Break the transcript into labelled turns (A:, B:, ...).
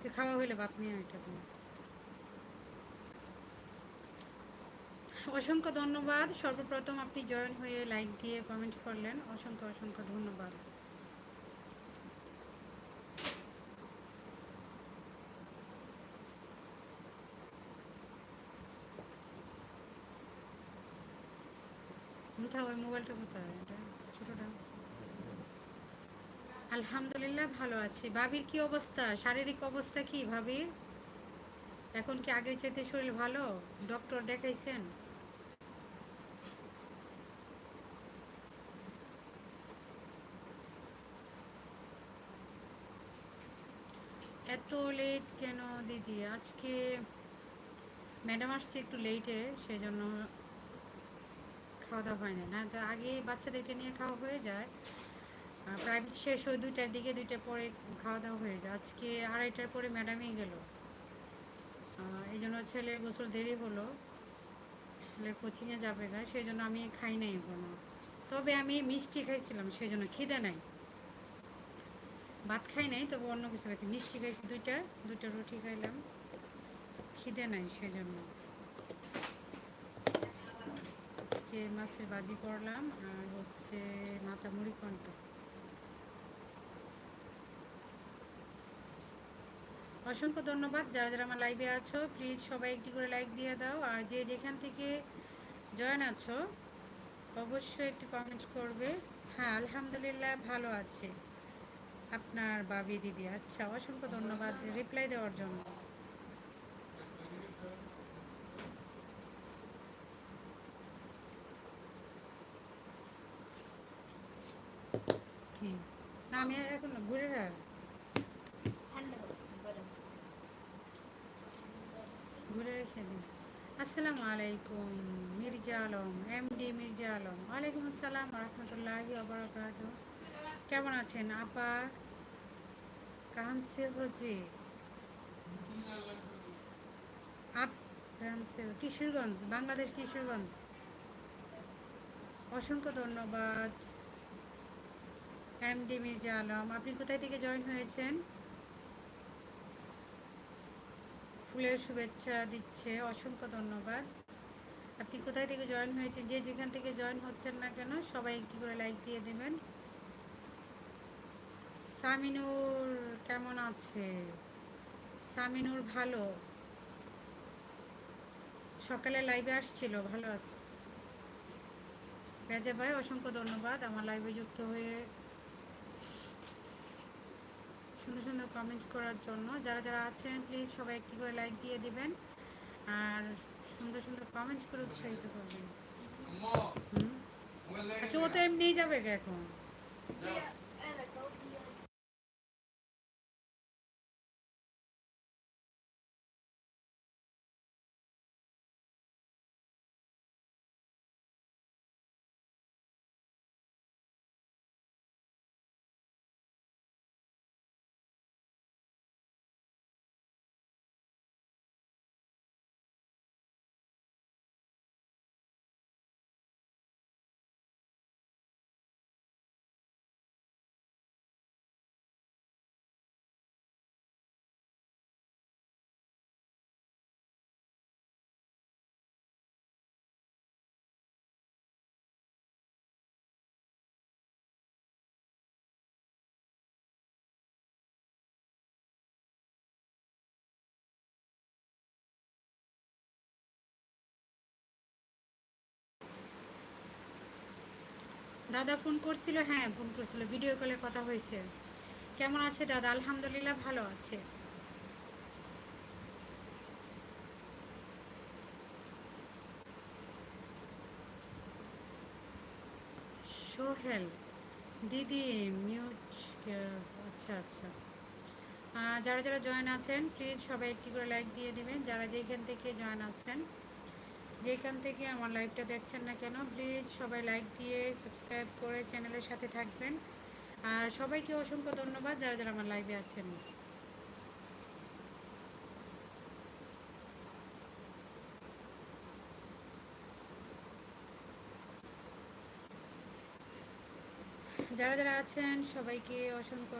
A: তুই খাওয়া হইলে ভাত নিয়ে এটা অসংখ্য ধন্যবাদ। সর্বপ্রথম আপনি জয়েন হয়ে লাইক দিয়ে কমেন্ট করলেন। অসংখ্য অসংখ্য ধন্যবাদ। কোথায় ওই মোবাইলটা কোথায় এটা ছোটোটা। আলহামদুলিল্লাহ, ভালো আছি। ভাবির কি অবস্থা? শারীরিক অবস্থা কি ভাবির? এখন কি আগের চাইতে শরীর ভালো? ডক্টর দেখাইছেন? এত লেট কেন দিদি? আজকে ম্যাডাম আসছে একটু লেটে সেই জন্য খাওয়া দাওয়া হয় না না, তো আগে বাচ্চাদেরকে নিয়ে খাওয়া হয়ে যায়। প্রাইভেট শেষ হয় দুইটার দিকে, দুইটার পরে খাওয়া দাওয়া হয়ে যায়। আজকে আড়াইটার পরে ম্যাডামই গেল। এই জন্য ছেলের গোসল দেরি হলো। ছেলে কোচিংয়ে যাবে না সেই জন্য আমি খাই নাই কোনো তবে আমি মিষ্টি খাইছিলাম সেই জন্য খিদে নাই। ভাত খাই নাই, তবে অন্য কিছু খাইছি। মিষ্টি খাইছি দুইটা দুইটা রুটি খাইলাম। খিদে নাই সেই জন্য আজকে মাছের বাজি করলাম, আর হচ্ছে মাথা মুড়ি কণ্ঠ অসংখ্য ধন্যবাদ। যারা যারা আমার লাইভে আছো প্লিজ সবাই একটি করে লাইক দিয়ে দাও। আর যে যেখান থেকে জয়েন আছো, অবশ্যই একটি কমেন্ট করবে। হ্যাঁ আলহামদুলিল্লাহ ভালো আছে। আপনার বাবি দিদি আচ্ছা অসংখ্য ধন্যবাদ রিপ্লাই দেওয়ার জন্য। না, আমি এখন ঘুরে রাখ আসসালামু আলাইকুম, মির্জা আলম এমডি মির্জা আলম। ওয়ালাইকুম আসসালাম রহমতুল্লাহি ওবরাকাত কেমন আছেন আপা? কাহান সে হচ্ছে আপ কিশোরগঞ্জ, বাংলাদেশ কিশোরগঞ্জ। অসংখ্য ধন্যবাদ। এমডি মির্জা আলম, আপনি কোথায় থেকে জয়েন হয়েছেন? ফুলের শুভেচ্ছা দিচ্ছে, অসংখ্য ধন্যবাদ। আপনি কোথায় থেকে জয়েন হয়েছে যে যেখান থেকে জয়েন হচ্ছেন না কেন, সবাই একটি করে লাইক দিয়ে দেবেন। সামিনুর কেমন আছে? সামিনুর ভালো? সকালে লাইভে আসছিল, ভালো আছে। রাজা ভাই, অসংখ্য ধন্যবাদ। আমার লাইভে যুক্ত হয়ে সুন্দর সুন্দর কমেন্ট করার জন্য। যারা যারা আছেন প্লিজ সবাই একটি করে লাইক দিয়ে দিবেন। আর সুন্দর সুন্দর কমেন্ট করে উৎসাহিত করবেন। আচ্ছা ও তো এমনিই যাবে এখন? দাদা ফোন করছিল হ্যাঁ ফোন করছিল ভিডিও কলে কথা হয়েছে। কেমন আছে দাদা? আলহামদুলিল্লাহ ভালো আছে। সোহেল, দিদি মিউট আচ্ছা আচ্ছা। যারা যারা জয়েন আছেন প্লিজ সবাই একটি করে লাইক দিয়ে দেবেন। যারা যেখান থেকে জয়েন আছেন যেখান থেকে আমার লাইভটা দেখছেন না কেন প্লিজ সবাই লাইক দিয়ে সাবস্ক্রাইব করে চ্যানেলের সাথে থাকবেন। আর সবাইকে অসংখ্য ধন্যবাদ যারা যারা আমার লাইভে আছেন। যারা যারা আছেন সবাইকে অসংখ্য